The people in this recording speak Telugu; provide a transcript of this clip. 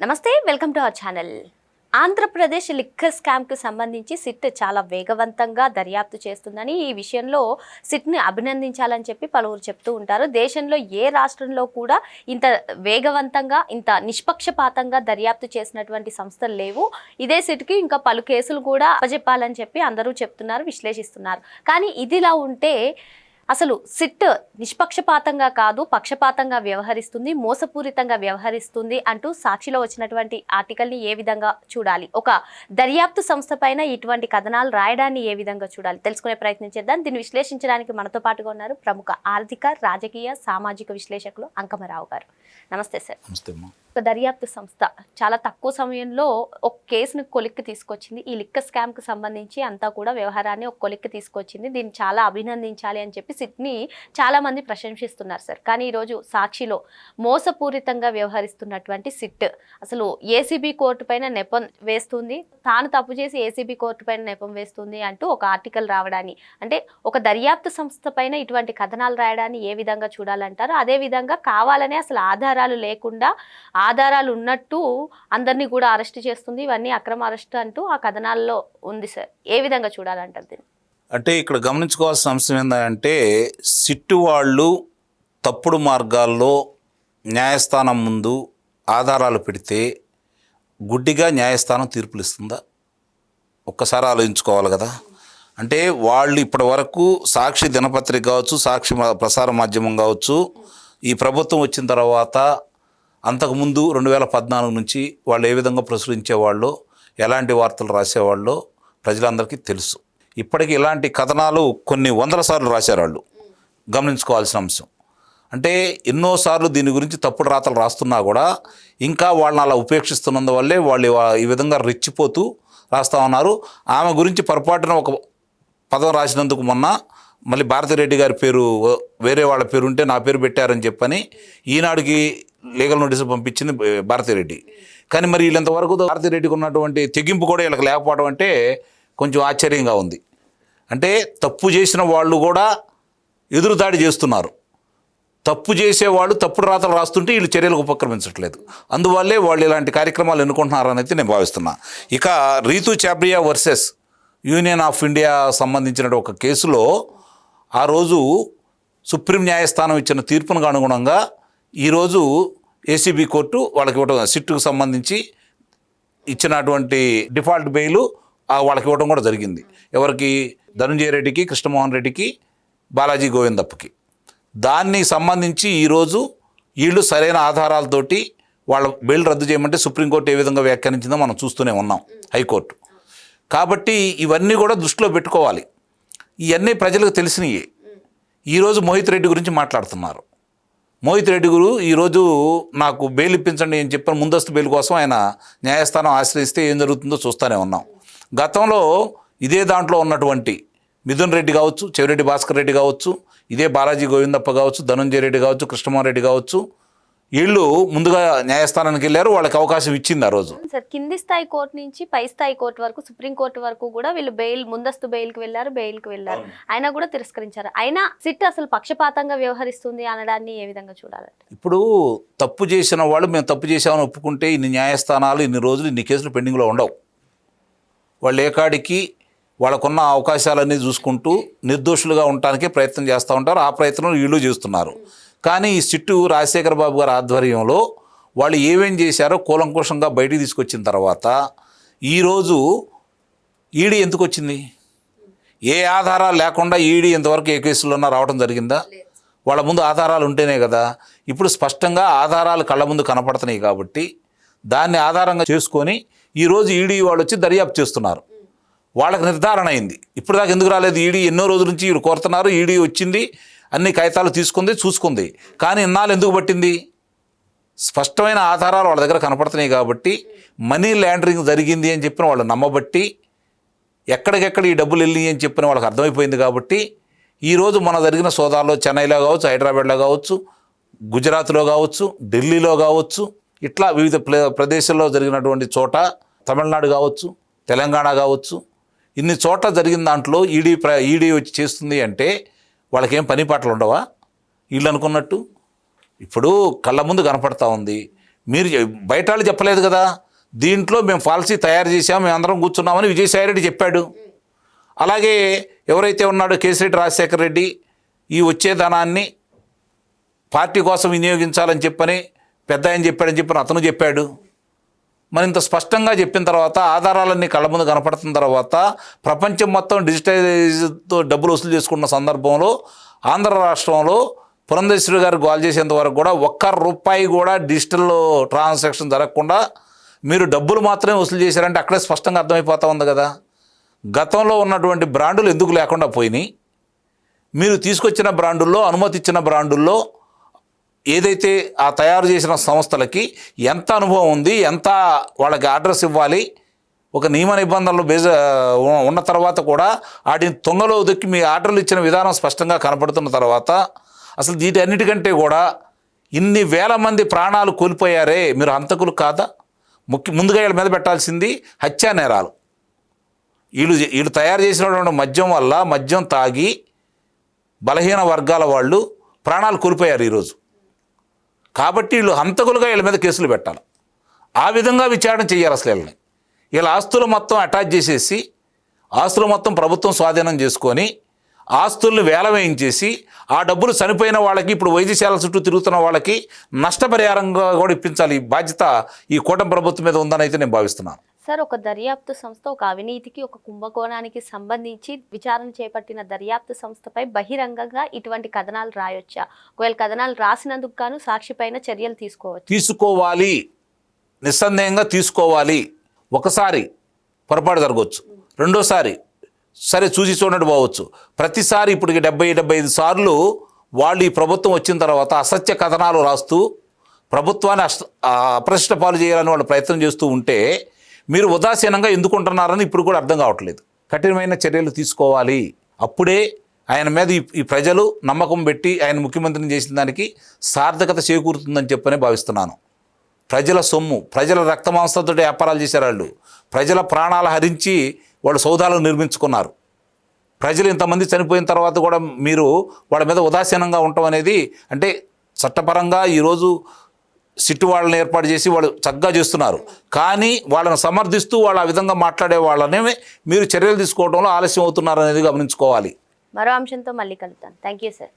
నమస్తే welcome to our channel. Andhra Pradesh liquor స్కామ్కు సంబంధించి సిట్ చాలా వేగవంతంగా దర్యాప్తు చేస్తుందని ఈ విషయంలో సిట్ని అభినందించాలని చెప్పి పలువురు చెప్తూ ఉంటారు. దేశంలో ఏ రాష్ట్రంలో కూడా ఇంత వేగవంతంగా ఇంత నిష్పక్షపాతంగా దర్యాప్తు చేసినటువంటి సంస్థలు లేవు. ఇదే సిట్కి ఇంకా పలు కేసులు కూడా అప్పజెప్పాలని చెప్పి అందరూ చెప్తున్నారు విశ్లేషిస్తున్నారు. కానీ ఇదిలా ఉంటే అసలు సిట్ నిష్పక్షపాతంగా కాదు పక్షపాతంగా వ్యవహరిస్తుంది మోసపూరితంగా వ్యవహరిస్తుంది అంటూ సాక్షిలో వచ్చినటువంటి ఆర్టికల్ని ఏ విధంగా చూడాలి? ఒక దర్యాప్తు సంస్థ పైన ఇటువంటి కథనాలు రాయడాన్ని ఏ విధంగా చూడాలి? తెలుసుకునే ప్రయత్నం చేద్దాం. దీన్ని విశ్లేషించడానికి మనతో పాటుగా ఉన్నారు ప్రముఖ ఆర్థిక రాజకీయ సామాజిక విశ్లేషకులు అంకమరావు గారు. నమస్తే సార్. నమస్తే ఒక దర్యాప్తు సంస్థ. చాలా తక్కువ సమయంలో ఒక కేసును కొలిక్కి తీసుకొచ్చింది. ఈ లిక్క స్కామ్కి సంబంధించి అంతా కూడా వ్యవహారాన్ని ఒక కొలిక్కి తీసుకొచ్చింది. దీన్ని చాలా అభినందించాలి అని చెప్పి సిట్ని చాలా మంది ప్రశంసిస్తున్నారు సార్. కానీ ఈరోజు సాక్షిలో మోసపూరితంగా వ్యవహరిస్తున్నటువంటి సిట్ అసలు ఏసీబీ కోర్టు పైన నెపం వేస్తుంది. తాను తప్పు చేసి ఏసీబీ కోర్టు పైన నెపం వేస్తుంది అంటూ ఒక ఆర్టికల్ రావడాన్ని అంటే ఒక దర్యాప్తు సంస్థ పైన ఇటువంటి కథనాలు రాయడాన్ని ఏ విధంగా చూడాలంటారు అదే విధంగా కావాలనే అసలు ఆధారాలు లేకుండా ఆధారాలు ఉన్నట్టు అందరినీ కూడా అరెస్ట్ చేస్తుంది. ఇవన్నీ అక్రమ అరెస్ట్ అంటూ ఆ కథనాల్లో ఉంది సార్. ఏ విధంగా చూడాలంటారు దీన్ని? అంటే ఇక్కడ గమనించుకోవాల్సిన అంశం ఏంటంటే సిట్టు వాళ్ళు తప్పుడు మార్గాల్లో న్యాయస్థానం ముందు ఆధారాలు పెడితే గుడ్డిగా న్యాయస్థానం తీర్పులు ఇస్తుందా? ఒక్కసారి ఆలోచించుకోవాలి కదా. అంటే వాళ్ళు ఇప్పటి వరకు సాక్షి దినపత్రిక కావచ్చు సాక్షి మా- ప్రసార మాధ్యమం కావచ్చు ఈ ప్రభుత్వం వచ్చిన తర్వాత అంతకుముందు రెండు వేల పద్నాలుగు నుంచి వాళ్ళు ఏ విధంగా ప్రచురించేవాళ్ళు ఎలాంటి వార్తలు రాసేవాళ్ళో ప్రజలందరికీ తెలుసు. ఇప్పటికి ఇలాంటి కథనాలు కొన్ని వందల సార్లు రాశారు వాళ్ళు. గమనించుకోవాల్సిన అంశం. అంటే ఎన్నోసార్లు దీని గురించి తప్పుడు రాతలు రాస్తున్నా కూడా ఇంకా వాళ్ళని అలా ఉపేక్షిస్తున్నందువల్లే వాళ్ళు ఈ విధంగా రెచ్చిపోతూ రాస్తా ఉన్నారు. ఆమె గురించి పొరపాటున ఒక పదం రాసినందుకు మొన్న మళ్ళీ భారతిరెడ్డి గారి పేరు వేరే వాళ్ళ పేరు ఉంటే నా పేరు పెట్టారని చెప్పని ఈనాడుకి లీగల్ నోటీసు పంపించింది భారతిరెడ్డి. కానీ మరి వీళ్ళంతవరకు భారతిరెడ్డికి ఉన్నటువంటి తెగింపు కూడా వీళ్ళకి లేకపోవడం అంటే కొంచెం ఆశ్చర్యంగా ఉంది. అంటే తప్పు చేసిన వాళ్ళు కూడా ఎదురుదాడి చేస్తున్నారు. తప్పు చేసేవాళ్ళు తప్పుడు రాతలు రాస్తుంటే వీళ్ళు చర్యలకు ఉపక్రమించట్లేదు. అందువల్లే వాళ్ళు ఇలాంటి కార్యక్రమాలు ఎన్నుకుంటున్నారని అయితే నేను భావిస్తున్నా. ఇక Ritu Chhabria versus Union of India సంబంధించిన ఒక కేసులో ఆ రోజు సుప్రీం న్యాయస్థానం ఇచ్చిన తీర్పునకు అనుగుణంగా ఈరోజు ఏసీబీ కోర్టు వాళ్ళకి ఇవ్వడం సిట్టుకు సంబంధించి ఇచ్చినటువంటి డిఫాల్ట్ బెయిల్ వాళ్ళకి ఇవ్వడం కూడా జరిగింది. ఎవరికి? ధనంజయ రెడ్డికి కృష్ణమోహన్ రెడ్డికి బాలాజీ గోవిందప్పకి. దాన్ని సంబంధించి ఈరోజు వీళ్ళు సరైన ఆధారాలతోటి వాళ్ళ బెయిల్ రద్దు చేయమంటే సుప్రీంకోర్టు ఏ విధంగా వ్యాఖ్యానించిందో మనం చూస్తూనే ఉన్నాం హైకోర్టు. కాబట్టి ఇవన్నీ కూడా దృష్టిలో పెట్టుకోవాలి. ఇవన్నీ ప్రజలకు తెలిసినవి ఈరోజు మోహిత్ రెడ్డి గురించి మాట్లాడుతున్నారు. మోహిత్ రెడ్డి గురు ఈరోజు నాకు బెయిల్ ఇప్పించండి అని చెప్పిన ముందస్తు బెయిల్ కోసం ఆయన న్యాయస్థానం ఆశ్రయిస్తే ఏం జరుగుతుందో చూస్తూనే ఉన్నాం. గతంలో ఇదే దాంట్లో ఉన్నటువంటి మిథున్ రెడ్డి కావచ్చు చెవిరెడ్డి భాస్కర్ రెడ్డి కావచ్చు ఇదే బాలాజీ గోవిందప్ప కావచ్చు ధనంజయ రెడ్డి కావచ్చు కృష్ణమోహన్ రెడ్డి కావచ్చు వీళ్ళు ముందుగా న్యాయస్థానానికి వెళ్ళారు వాళ్ళకి అవకాశం ఇచ్చింది ఆ రోజు. సార్ కింది స్థాయి కోర్టు నుంచి పై స్థాయి కోర్టు వరకు సుప్రీం కోర్టు వరకు కూడా వీళ్ళు బెయిల్ ముందస్తు బెయిల్కి వెళ్ళారు బెయిల్కి వెళ్ళారు. అయినా కూడా తిరస్కరించారు. అయినా సిట్ అసలు పక్షపాతంగా వ్యవహరిస్తుంది అనడాన్ని ఏ విధంగా చూడాలంటే ఇప్పుడు తప్పు చేసిన వాళ్ళు మేము తప్పు చేసామని ఒప్పుకుంటే ఇన్ని న్యాయస్థానాలు ఇన్ని రోజులు ఇన్ని కేసులు పెండింగ్లో ఉండవు. వాళ్ళు ఏకాడికి వాళ్ళకున్న అవకాశాలన్నీ చూసుకుంటూ నిర్దోషులుగా ఉండటానికే ప్రయత్నం చేస్తూ ఉంటారు. ఆ ప్రయత్నం వీళ్ళు చేస్తున్నారు. కానీ ఈ సిట్టు రాజశేఖర బాబు గారి ఆధ్వర్యంలో వాళ్ళు ఏమేం చేశారో కూలంకుషంగా బయటికి తీసుకొచ్చిన తర్వాత ఈరోజు ఈడీ ఎందుకు వచ్చింది? ఏ ఆధారాలు లేకుండా ఈడీ ఇంతవరకు ఏ కేసులోనా రావడం జరిగిందా? వాళ్ళ ముందు ఆధారాలు ఉంటేనే కదా. ఇప్పుడు స్పష్టంగా ఆధారాలు కళ్ళ ముందు కనపడుతున్నాయి కాబట్టి దాన్ని ఆధారంగా చేసుకొని ఈరోజు ఈడీ వాళ్ళు వచ్చి దర్యాప్తు చేస్తున్నారు. వాళ్ళకి నిర్ధారణ అయింది. ఇప్పుడు దాకా ఎందుకు రాలేదు? ఈడీ ఎన్నో రోజుల నుంచి వీళ్ళు కోరుతున్నారు. ఈడీ వచ్చింది. అన్ని కాగితాలు తీసుకుంది చూసుకుంది. కానీ ఇన్నాళ్ళు ఎందుకు పట్టింది? స్పష్టమైన ఆధారాలు వాళ్ళ దగ్గర కనపడుతున్నాయి కాబట్టి మనీ ల్యాండరింగ్ జరిగింది అని చెప్పిన వాళ్ళు నమ్మబట్టి ఎక్కడికెక్కడ ఈ డబ్బులు వెళ్ళి అని చెప్పిన వాళ్ళకి అర్థమైపోయింది కాబట్టి ఈరోజు మన జరిగిన సోదాల్లో చెన్నైలో కావచ్చు హైదరాబాద్లో కావచ్చు గుజరాత్లో కావచ్చు ఢిల్లీలో కావచ్చు ఇట్లా వివిధ ప్రదేశాల్లో జరిగినటువంటి చోట తమిళనాడు కావచ్చు తెలంగాణ కావచ్చు ఇన్ని చోట్ల జరిగిన దాంట్లో ఈడీ ప్ర ఈడీ వచ్చి చేస్తుంది అంటే వాళ్ళకేం పని పాటలు ఉండవా? వీళ్ళు అనుకున్నట్టు? ఇప్పుడు కళ్ళ ముందు కనపడతా ఉంది. మీరు బయట వాళ్ళు చెప్పలేదు కదా? దీంట్లో మేము పాలసీ తయారు చేసాం మేము అందరం కూర్చున్నామని విజయసాయి రెడ్డి చెప్పాడు. అలాగే ఎవరైతే ఉన్నాడో కేసిరెడ్డి రాజశేఖర రెడ్డి ఈ వచ్చే ధనాన్ని పార్టీ కోసం వినియోగించాలని చెప్పని పెద్ద ఆయన చెప్పాడని చెప్పని అతను చెప్పాడు. మరి ఇంత స్పష్టంగా చెప్పిన తర్వాత ఆధారాలన్నీ కళ్ళ ముందు కనపడుతున్న తర్వాత ప్రపంచం మొత్తం డిజిటైజ్తో డబ్బులు వసూలు చేసుకున్న సందర్భంలో ఆంధ్ర రాష్ట్రంలో పురంధేశ్వరి గారు గోల్ చేసేంత వరకు కూడా ఒక్క రూపాయి కూడా డిజిటల్ ట్రాన్సాక్షన్ జరగకుండా మీరు డబ్బులు మాత్రమే వసూలు చేశారంటే అక్కడే స్పష్టంగా అర్థమైపోతా ఉంది కదా. గతంలో ఉన్నటువంటి బ్రాండులు ఎందుకు లేకుండా పోయినాయి? మీరు తీసుకొచ్చిన బ్రాండుల్లో అనుమతిచ్చిన బ్రాండుల్లో ఏదైతే ఆ తయారు చేసిన సంస్థలకి ఎంత అనుభవం ఉంది ఎంత వాళ్ళకి అడ్రస్ ఇవ్వాలి ఒక నియమ నిబంధనలు బేజ ఉన్న తర్వాత కూడా వాటిని తొంగలో దొక్కి మీ ఆర్డర్లు ఇచ్చిన విధానం స్పష్టంగా కనపడుతున్న తర్వాత అసలు వీటన్నిటికంటే కూడా ఇన్ని వేల మంది ప్రాణాలు కోల్పోయారే మీరు హంతకులు కాదా? ముఖ్య ముందుగా వీళ్ళ మీద పెట్టాల్సింది హత్యా నేరాలు. వీళ్ళు వీళ్ళు తయారు చేసినటువంటి మద్యం వల్ల మద్యం తాగి బలహీన వర్గాల వాళ్ళు ప్రాణాలు కోల్పోయారు ఈరోజు. కాబట్టి వీళ్ళు హంతకులుగా వీళ్ళ మీద కేసులు పెట్టాలి. ఆ విధంగా విచారణ చేయాలి అసలు వీళ్ళని. వీళ్ళ ఆస్తులు మొత్తం అటాచ్ చేసేసి ఆస్తులు మొత్తం ప్రభుత్వం స్వాధీనం చేసుకొని ఆస్తుల్ని వేల వేయించేసి ఆ డబ్బులు చనిపోయిన వాళ్ళకి ఇప్పుడు వైద్యశాల చుట్టూ తిరుగుతున్న వాళ్ళకి నష్టపరిహారంగా కూడా ఇప్పించాలి ఈ బాధ్యత ఈ కూటమి ప్రభుత్వం మీద ఉందని అయితే నేను భావిస్తున్నాను. సార్ ఒక దర్యాప్తు సంస్థ ఒక అవినీతికి ఒక కుంభకోణానికి సంబంధించి విచారణ చేపట్టిన దర్యాప్తు సంస్థపై బహిరంగంగా ఇటువంటి కథనాలు రాయొచ్చా? ఒకవేళ కథనాలు రాసినందుకు గాను సాక్షిపైన చర్యలు తీసుకోవచ్చు. తీసుకోవాలి. నిస్సందేహంగా తీసుకోవాలి. ఒకసారి పొరపాటు జరగవచ్చు. రెండోసారి సరే చూసి చూడట్టు పోవచ్చు. ప్రతిసారి ఇప్పటికి డెబ్బై డెబ్బై ఐదు సార్లు వాళ్ళు ఈ ప్రభుత్వం వచ్చిన తర్వాత అసత్య కథనాలు రాస్తూ ప్రభుత్వాన్ని అష్ట ఆ, పాలు చేయాలని వాళ్ళు ప్రయత్నం చేస్తూ ఉంటే మీరు ఉదాసీనంగా ఎందుకుంటున్నారని ఇప్పుడు కూడా అర్థం కావట్లేదు. కఠినమైన చర్యలు తీసుకోవాలి. అప్పుడే ఆయన మీద ఈ- ప్రజలు నమ్మకం పెట్టి ఆయన ముఖ్యమంత్రిని చేసిన దానికి సార్థకత చేకూరుతుందని చెప్పని భావిస్తున్నాను. ప్రజల సొమ్ము ప్రజల రక్తమాంసంతో వ్యాపారాలు చేశారు వాళ్ళు. ప్రజల ప్రాణాలు హరించి వాళ్ళు సౌధాలను నిర్మించుకున్నారు. ప్రజలు ఇంతమంది చనిపోయిన తర్వాత కూడా మీరు వాళ్ళ మీద ఉదాసీనంగా ఉండటం అనేది అంటే చట్టపరంగా ఈరోజు సిట్టు వాళ్ళని ఏర్పాటు చేసి వాళ్ళు చక్కగా చేస్తున్నారు. కానీ వాళ్ళని సమర్థిస్తూ వాళ్ళు ఆ విధంగా మాట్లాడే వాళ్ళనే మీరు చర్యలు తీసుకోవడంలో ఆలస్యం అవుతున్నారు అనేది గమనించుకోవాలి. మరో అంశంతో మళ్ళీ కలుద్దాం. Thank you sir